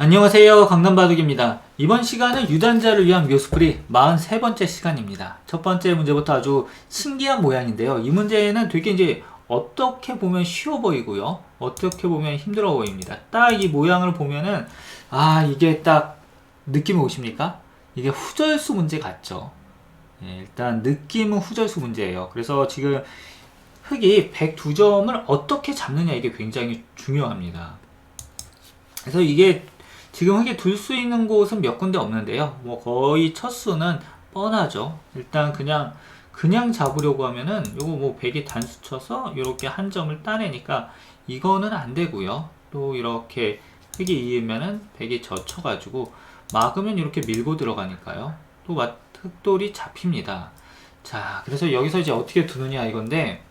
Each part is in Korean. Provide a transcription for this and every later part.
안녕하세요. 강남바둑입니다. 이번 시간은 유단자를 위한 묘수풀이 43번째 시간입니다. 첫 번째 문제부터 아주 신기한 모양인데요. 이 문제는 되게 이제 어떻게 보면 쉬워 보이고요. 어떻게 보면 힘들어 보입니다. 딱 이 모양을 보면은 아 이게 딱 느낌이 오십니까? 이게 후절수 문제 같죠? 예, 일단 느낌은 후절수 문제예요. 그래서 지금 흙이 102점을 어떻게 잡느냐 이게 굉장히 중요합니다. 그래서 이게 지금 흙에 둘수 있는 곳은 몇 군데 없는데요. 뭐 거의 첫 수는 뻔하죠. 일단 그냥 그냥 잡으려고 하면은 요거 뭐 백이 단수 쳐서 이렇게 한 점을 따내니까 이거는 안 되고요. 또 이렇게 흙이 이으면은 백이 젖혀가지고 막으면 이렇게 밀고 들어가니까요. 또 마- 흙돌이 잡힙니다. 자, 그래서 여기서 이제 어떻게 두느냐 이건데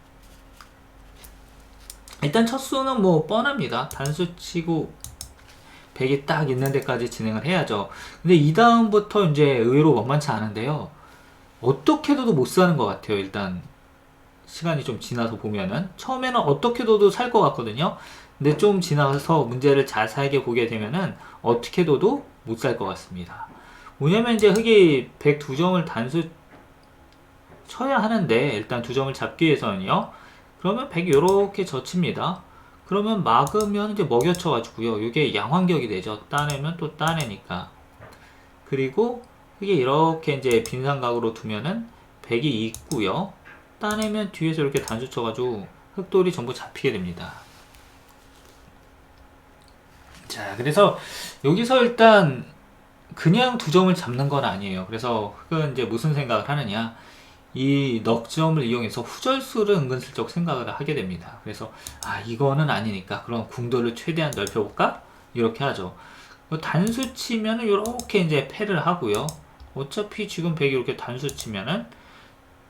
일단 첫 수는 뭐 뻔합니다. 단수 치고 100이 딱 있는 데까지 진행을 해야죠. 근데 이 다음부터 이제 의외로 만만치 않은데요. 어떻게 둬도 못 사는 것 같아요. 일단 시간이 좀 지나서 보면은 처음에는 어떻게 둬도 살 것 같거든요. 근데 좀 지나서 문제를 자세하게 보게 되면은 어떻게 둬도 못 살 것 같습니다. 뭐냐면 이제 흙이 102점을 단수 쳐야 하는데 일단 두 점을 잡기 위해서는요. 그러면 100이 이렇게 젖힙니다. 그러면 막으면 이제 먹여쳐 가지고요. 이게 양환격이 되죠. 따내면 또 따내니까. 그리고 이게 이렇게 이제 빈삼각으로 두면은 백이 있고요. 따내면 뒤에서 이렇게 단수 쳐 가지고 흑돌이 전부 잡히게 됩니다. 자, 그래서 여기서 일단 그냥 두 점을 잡는 건 아니에요. 그래서 흑은 이제 무슨 생각을 하느냐. 이 넉점을 이용해서 후절수를 은근슬쩍 생각을 하게 됩니다. 그래서 아 이거는 아니니까 그럼 궁도를 최대한 넓혀볼까? 이렇게 하죠. 뭐 단수 치면은 이렇게 이제 패를 하고요. 어차피 지금 100 이렇게 단수 치면은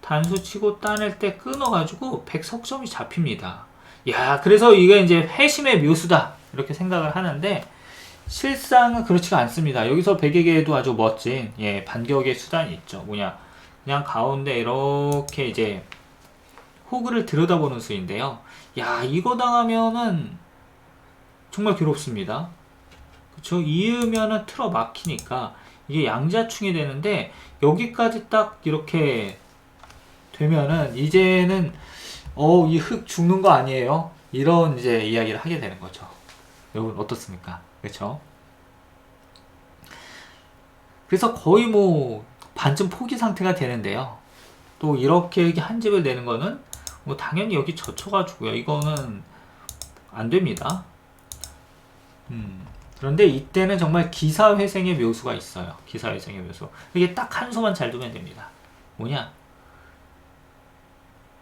단수 치고 따낼 때 끊어가지고 100 석점이 잡힙니다. 야 그래서 이게 이제 회심의 묘수다 이렇게 생각을 하는데 실상은 그렇지가 않습니다. 여기서 100에게도 아주 멋진 예 반격의 수단이 있죠. 뭐냐 그냥 가운데 이렇게 이제 호구를 들여다보는 수인데요. 야, 이거 당하면은 정말 괴롭습니다. 그쵸? 이으면은 틀어 막히니까 이게 양자충이 되는데 여기까지 딱 이렇게 되면은 이제는 어, 이 흙 죽는 거 아니에요? 이런 이제 이야기를 하게 되는 거죠. 여러분 어떻습니까? 그쵸? 그래서 거의 뭐 반쯤 포기 상태가 되는데요. 또 이렇게 한 집을 내는 거는 뭐 당연히 여기 젖혀가지고요. 이거는 안 됩니다. 음. 그런데 이때는 정말 기사회생의 묘수가 있어요. 기사회생의 묘수. 이게 딱 한 수만 잘 두면 됩니다. 뭐냐?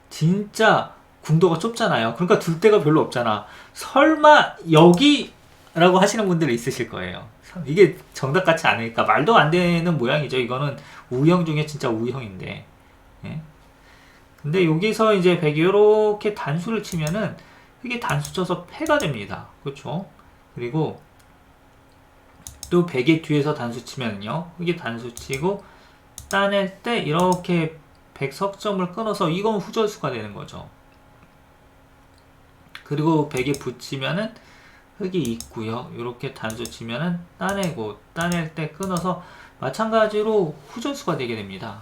진짜 궁도가 좁잖아요. 그러니까 둘 데가 별로 없잖아. 설마 여기라고 하시는 분들 있으실 거예요. 이게 정답 같지 않으니까 말도 안 되는 모양이죠. 이거는 우형 중에 진짜 우형인데. 예? 근데 여기서 이제 백이 이렇게 단수를 치면은 이게 단수 쳐서 패가 됩니다. 그렇죠? 그리고 또 백의 뒤에서 단수 치면요. 이게 단수 치고 따낼 때 이렇게 백석점을 끊어서 이건 후절수가 되는 거죠. 그리고 백에 붙이면은 흙이 있고요. 이렇게 단수 치면은 따내고 따낼 때 끊어서 마찬가지로 후절수가 되게 됩니다.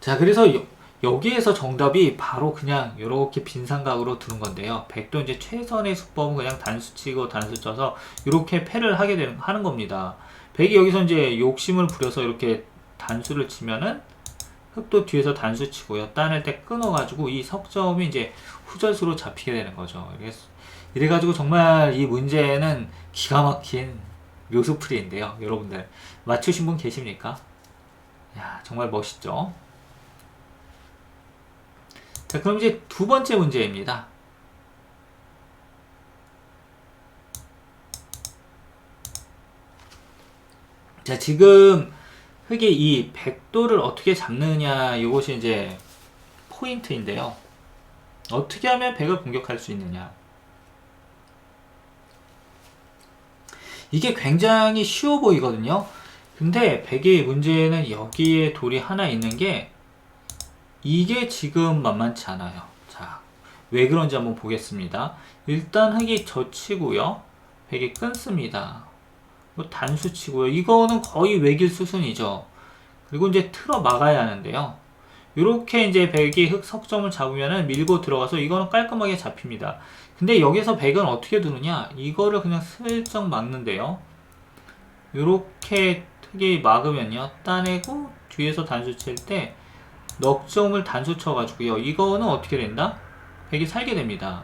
자, 그래서 여, 여기에서 정답이 바로 그냥 이렇게 빈삼각으로 두는 건데요. 백도 이제 최선의 수법은 그냥 단수 치고 단수 쳐서 이렇게 패를 하게 되는 하는 겁니다. 백이 여기서 이제 욕심을 부려서 이렇게 단수를 치면은 흙도 뒤에서 단수 치고요. 따낼 때 끊어가지고 이 석점이 이제 후절수로 잡히게 되는 거죠. 이래- 이래가지고 정말 이 문제는 기가 막힌 묘수풀이인데요. 여러분들 맞추신 분 계십니까? 야 정말 멋있죠? 자 그럼 이제 두 번째 문제입니다. 자 지금 흙의 이 백도를 어떻게 잡느냐 이것이 이제 포인트인데요. 어떻게 하면 백을 공격할 수 있느냐? 이게 굉장히 쉬워 보이거든요. 근데 백의 문제는 여기에 돌이 하나 있는 게 이게 지금 만만치 않아요. 자, 왜 그런지 한번 보겠습니다. 일단 흑이 젖히고요. 백이 끊습니다. 뭐 단수치고요. 이거는 거의 외길 수순이죠. 그리고 이제 틀어 막아야 하는데요. 이렇게 이제 백이 흑 석점을 잡으면은 밀고 들어가서 이거는 깔끔하게 잡힙니다. 근데 여기서 백은 어떻게 두느냐? 이거를 그냥 슬쩍 막는데요. 이렇게 흑이 막으면요. 따내고 뒤에서 단수 칠 때 넉점을 단수 쳐가지고요. 이거는 어떻게 된다? 백이 살게 됩니다.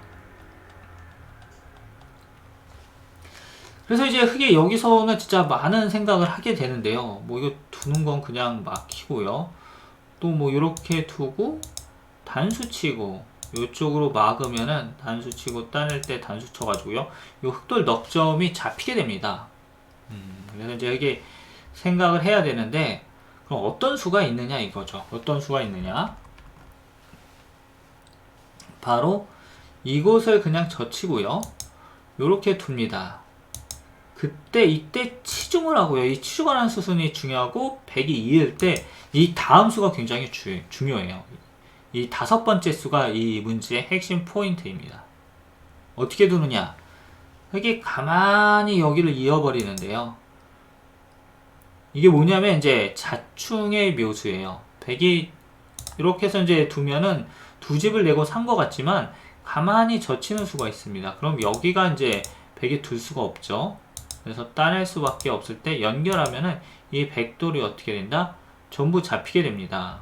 그래서 이제 흑이 여기서는 진짜 많은 생각을 하게 되는데요. 뭐 이거 두는 건 그냥 막히고요. 또 뭐 이렇게 두고 단수 치고 이쪽으로 막으면은 단수 치고 따낼 때 단수 쳐가지고요. 이 흑돌 넉점이 잡히게 됩니다. 음, 그래서 이제 이게 생각을 해야 되는데 그럼 어떤 수가 있느냐 이거죠. 어떤 수가 있느냐? 바로 이곳을 그냥 젖히고요. 이렇게 둡니다. 그때 이때 치중을 하고요. 이 치중하는 수순이 중요하고 100이 2일 때 이 다음 수가 굉장히 주, 중요해요. 이 다섯 번째 수가 이 문제의 핵심 포인트입니다. 어떻게 두느냐? 이게 가만히 여기를 이어버리는데요. 이게 뭐냐면 이제 자충의 묘수예요. 100이 이렇게 해서 이제 두면은 두 집을 내고 산 것 같지만 가만히 젖히는 수가 있습니다. 그럼 여기가 이제 100이 둘 수가 없죠. 그래서 따낼 수밖에 없을 때 연결하면은 이 백돌이 어떻게 된다? 전부 잡히게 됩니다.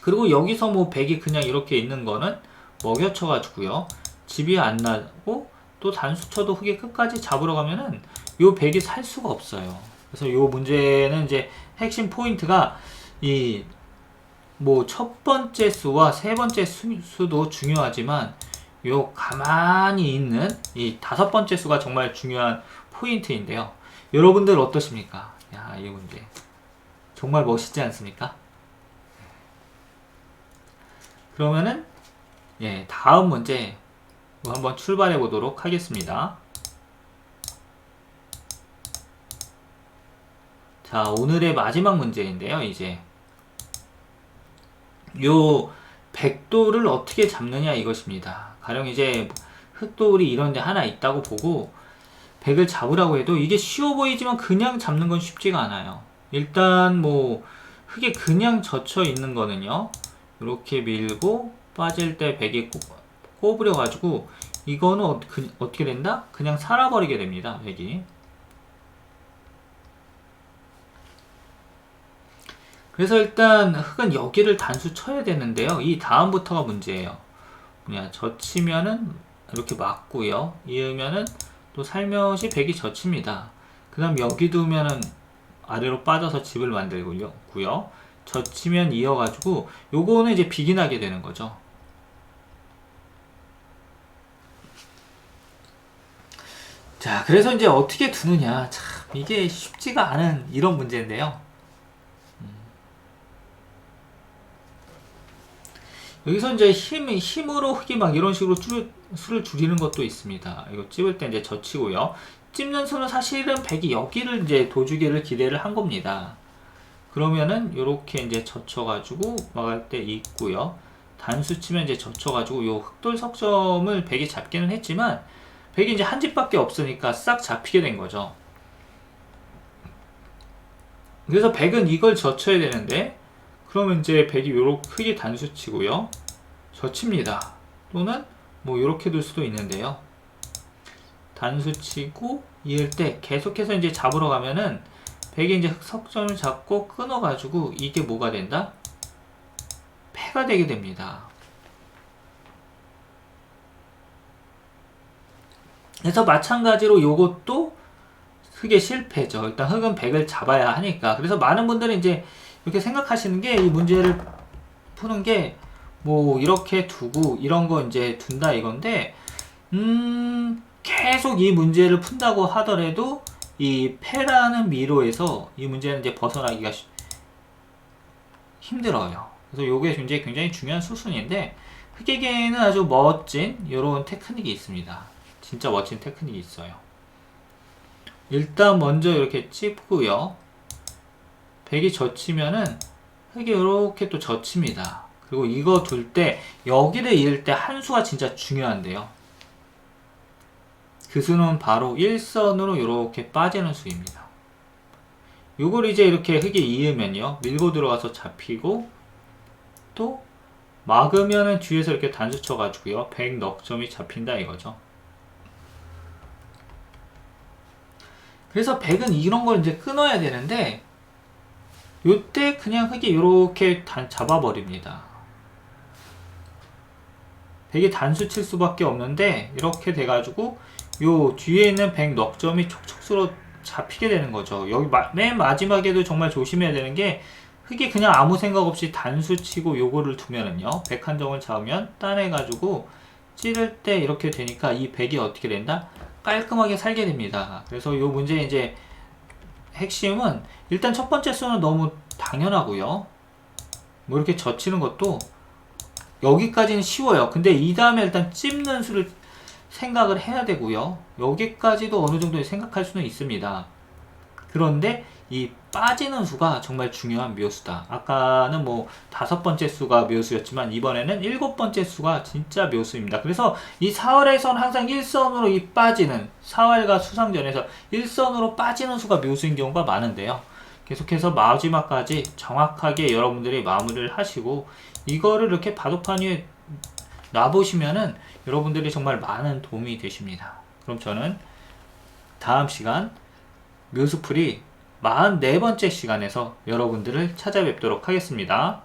그리고 여기서 뭐 백이 그냥 이렇게 있는 거는 먹여쳐 가지고요. 집이 안 나고 또 단수쳐도 흙이 끝까지 잡으러 가면은 요 백이 살 수가 없어요. 그래서 요 문제는 이제 핵심 포인트가 이 뭐 첫 번째 수와 세 번째 수, 수도 중요하지만 요 가만히 있는 이 다섯 번째 수가 정말 중요한 포인트인데요. 여러분들 어떠십니까? 야, 이 문제. 정말 멋있지 않습니까? 그러면은, 예, 다음 문제 한번 출발해 보도록 하겠습니다. 자, 오늘의 마지막 문제인데요, 이제. 요 백도를 어떻게 잡느냐 이것입니다. 가령 이제 흑돌이 이런 데 하나 있다고 보고 백을 잡으라고 해도 이게 쉬워 보이지만 그냥 잡는 건 쉽지가 않아요. 일단 뭐 흙에 그냥 젖혀 있는 거는요. 이렇게 밀고 빠질 때 백이 꼬부려 가지고 이거는 어, 그, 어떻게 된다? 그냥 살아버리게 됩니다. 백이. 그래서 일단 흙은 여기를 단수 쳐야 되는데요. 이 다음부터가 문제예요. 뭐냐, 젖히면은 이렇게 맞고요. 이으면은 또 살며시 백이 젖힙니다. 그 다음 여기 두면은 아래로 빠져서 집을 만들고요. 젖히면 이어가지고 요거는 이제 비긴 하게 되는 거죠. 자, 그래서 이제 어떻게 두느냐. 참, 이게 쉽지가 않은 이런 문제인데요. 여기서 이제 힘, 힘으로 흙이 막 이런 식으로 줄, 수를 줄이는 것도 있습니다. 이거 찝을 때 이제 젖히고요. 찝는 수는 사실은 백이 여기를 이제 도주기를 기대를 한 겁니다. 그러면은 이렇게 이제 젖혀가지고 막을 때 있고요. 단수 치면 이제 젖혀가지고 요 흑돌 석점을 백이 잡기는 했지만 백이 이제 한 집밖에 없으니까 싹 잡히게 된 거죠. 그래서 백은 이걸 젖혀야 되는데 그러면 이제 백이 요렇게 크게 단수 치고요. 젖힙니다. 또는 뭐 이렇게 둘 수도 있는데요. 단수 치고 이을 때 계속해서 이제 잡으러 가면은 백이 이제 석점을 잡고 끊어가지고 이게 뭐가 된다? 패가 되게 됩니다. 그래서 마찬가지로 요것도 흙의 실패죠. 일단 흙은 백을 잡아야 하니까. 그래서 많은 분들은 이제 이렇게 생각하시는 게 이 문제를 푸는 게 뭐 이렇게 두고 이런 거 이제 둔다 이건데 음 계속 이 문제를 푼다고 하더라도 이 패라는 미로에서 이 문제는 이제 벗어나기가 힘들어요. 그래서 요게 굉장히 굉장히 중요한 수순인데 흑에게는 아주 멋진 이런 테크닉이 있습니다. 진짜 멋진 테크닉이 있어요. 일단 먼저 이렇게 찝고요. 백이 젖히면은 흙이 이렇게 또 젖힙니다. 그리고 이거 둘 때 여기를 이을 때 한 수가 진짜 중요한데요. 그 수는 바로 일선으로 이렇게 빠지는 수입니다. 요걸 이제 이렇게 흙에 이으면요. 밀고 들어가서 잡히고 또 막으면은 뒤에서 이렇게 단수 쳐가지고요. 100 넉점이 잡힌다 이거죠. 그래서 100은 이런 걸 이제 끊어야 되는데 요때 그냥 흙이 이렇게 단 잡아버립니다. 100이 단수 칠 수밖에 없는데 이렇게 돼가지고 요 뒤에 있는 100 넉점이 촉촉수로 잡히게 되는 거죠. 여기 마- 맨 마지막에도 정말 조심해야 되는 게 흙이 그냥 아무 생각 없이 단수 치고 요거를 두면은요. 100 한정을 잡으면 따내가지고 찌를 때 이렇게 되니까 이 100이 어떻게 된다? 깔끔하게 살게 됩니다. 그래서 요 문제 이제 핵심은 일단 첫 번째 수는 너무 당연하고요. 뭐 이렇게 젖히는 것도 여기까지는 쉬워요. 근데 이 다음에 일단 찝는 수를 생각을 해야 되고요. 여기까지도 어느 정도 생각할 수는 있습니다. 그런데 이 빠지는 수가 정말 중요한 묘수다. 아까는 뭐 다섯 번째 수가 묘수였지만 이번에는 일곱 번째 수가 진짜 묘수입니다. 그래서 이 4월에선 항상 일선으로 이 빠지는 4월과 수상전에서 일선으로 빠지는 수가 묘수인 경우가 많은데요. 계속해서 마지막까지 정확하게 여러분들이 마무리를 하시고 이거를 이렇게 바둑판 위에 놔보시면은 여러분들이 정말 많은 도움이 되십니다. 그럼 저는 다음 시간 묘수풀이 44번째 시간에서 여러분들을 찾아뵙도록 하겠습니다.